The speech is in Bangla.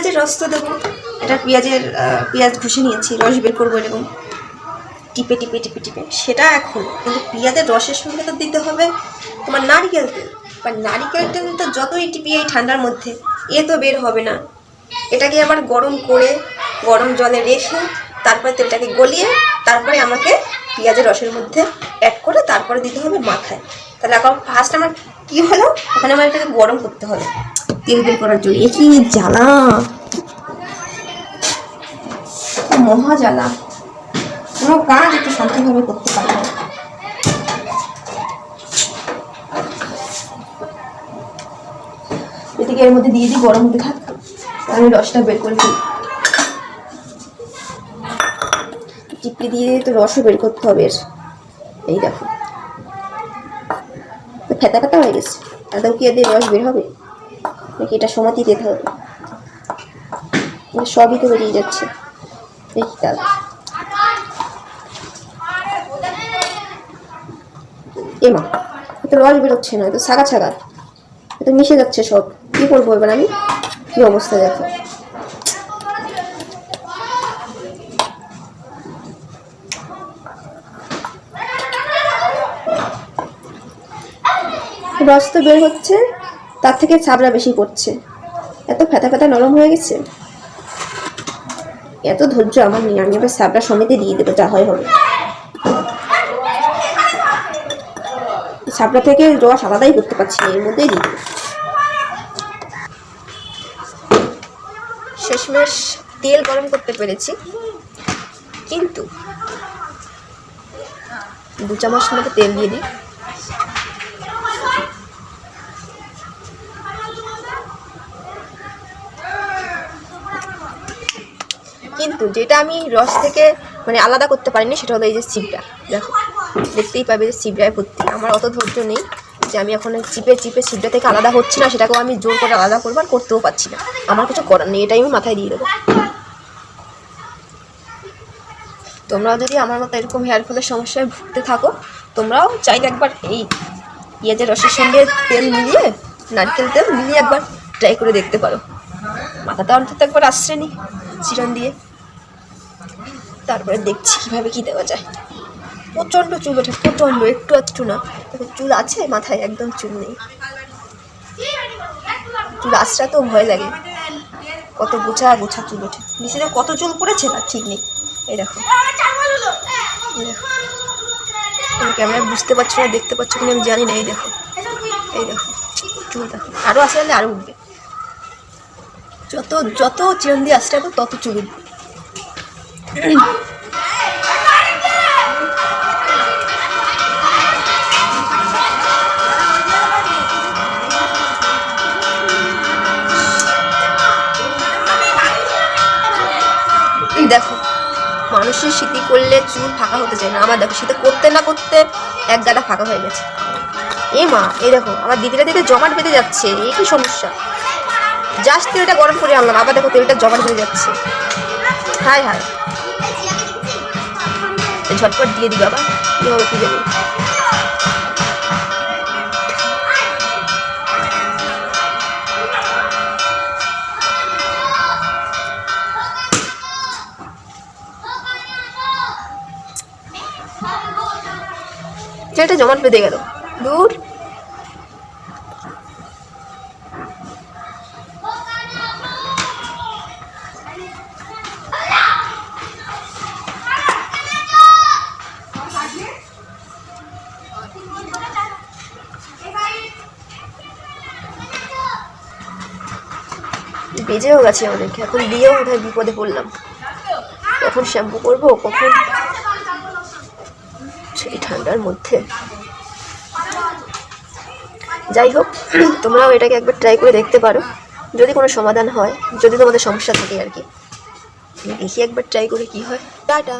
পেঁয়াজের রস তো দেবো এটা পেঁয়াজের পেঁয়াজ ঘষে নিয়েছি, রস বের করব এরকম। টিপে টিপে টিপে টিপে। সেটা এখন, কিন্তু পেঁয়াজের রসের সঙ্গে তো দিতে হবে তোমার নারিকেল তেল। বা নারিকেল তেল তো যতই টিপি এই ঠান্ডার মধ্যে, এ তো বের হবে না। এটাকে আবার গরম করে, গরম জলে রেখে, তারপরে তেলটাকে গলিয়ে, তারপরে আমাকে পেঁয়াজের রসের মধ্যে অ্যাড করে, তারপরে দিতে হবে মাথায় তাহলে এখন ফার্স্ট আমার কী হলো? ওখানে আমার এটাকে গরম করতে হবে। তেল বের করার জন্য। কি জ্বালা? মহা জ্বালা। কোনো কাজ একটু শান্তিভাবে করতে পারব। না। এদিকে এর মধ্যে দিয়ে দিই, গরম হতে থাক। আমি রসটা বের করে দিই চিপড়ি দিয়ে তো রসও বের করতে হবে এই দেখো। ফেতা ফেতা হয়ে গেছে। আদৌ কি এদের রস বের হবে? নাকি এটা সমাতি দিতে হবে? সবই তো বেরিয়ে যাচ্ছে। দেখি তাহলে। এমা তো রস বেরোচ্ছে না তো ছাগা ছাগা তো মিশে যাচ্ছে সব। কী করব এবার আমি? কী অবস্থা দেখো। রস তো বের হচ্ছে, তার থেকে ছাবড়া বেশি পড়ছে। এত ফেতা ফেতা নরম হয়ে গেছে। এত ধৈর্য আমার নেই আমি আবার ছাবড়া সমেতে দিয়ে দেবো, যা হয় হবে। ছাবড়া থেকে রস আলাদাই করতে পারছি এর মধ্যেই দিয়ে দেবো। শেষমেশ তেল গরম করতে পেরেছি। কিন্তু দু চামচ মতো তেল দিয়ে দিই। কিন্তু যেটা আমি রস থেকে মানে আলাদা করতে পারিনি সেটা হলো এই যে চিপটা দেখো, দেখতেই পাবে যে চিপড়ায় ভর্তি। আমার অত ধৈর্য নেই যে আমি এখন চিপে চিপে চিপটা থেকে আলাদা হচ্ছে না, সেটাকেও আমি জোর করে আলাদা করব আর করতেও পারছি না। আমার কিছু করার নেই, এটাই আমি মাথায় দিয়ে দেবো। তোমরাও যদি আমার মতো এরকম হেয়ার ফলের সমস্যায় ভুগতে থাকো, তোমরাও চাইলে একবার এই পেঁয়াজের রসের সঙ্গে তেল মিলিয়ে, নারকেল তেল মিলিয়ে একবার ট্রাই করে দেখতে পারো। মাথাটা অন্তত একবার আশ্রে নি চিরন দিয়ে। তারপরে দেখছি কীভাবে কী দেওয়া যায়। প্রচণ্ড চুল ওঠে, প্রচণ্ড, একটু একটু না। চুল আছে, মাথায় একদম চুল নেই। চুল আশ্রা তো ভয় লাগে। কত গোছা গোছা চুল ওঠে। নিচে কত চুল পড়েছে না ঠিক নেই। এই দেখো। তুমি বুঝতে পারছ না, দেখতে পাচ্ছ কিনা আমি জানি না, এই দেখো। এই দেখো। চুল দেখো। আরও আসলে আরও উঠবে। যত যত চিরন দিয়ে আসতে তত চুল উঠবে। দেখো, মানুষের শীতি করলে চুল ফাঁকা হতে চায় না। আমার দেখো শীতে করতে না করতে এক গাদা ফাঁকা হয়ে গেছে। এ মা এই দেখো, আমার দিদিরা দিদি জমাট বেঁধে যাচ্ছে। এই কি সমস্যা? জাস্ট তেলটা গরম করে আনলাম। আবার দেখো তেলটা জমাট বেঁধে যাচ্ছে। হায় হায়। ঝটপট দিয়ে দিই বাবা কি হবে কি যাবে তেলটা জমাট বেঁধে গেল দূর বেজেও গেছে অনেক এখন দিয়েও বোধহয় বিপদে পড়লাম। কখন শ্যাম্পু করব, কখন? সেই ঠান্ডার মধ্যে। যাই হোক, তোমরাও এটাকে একবার ট্রাই করে দেখতে পারো। যদি কোনো সমাধান হয়, যদি তোমাদের সমস্যা থাকে আর কি। দেখি একবার ট্রাই করে কি হয়। টাটা!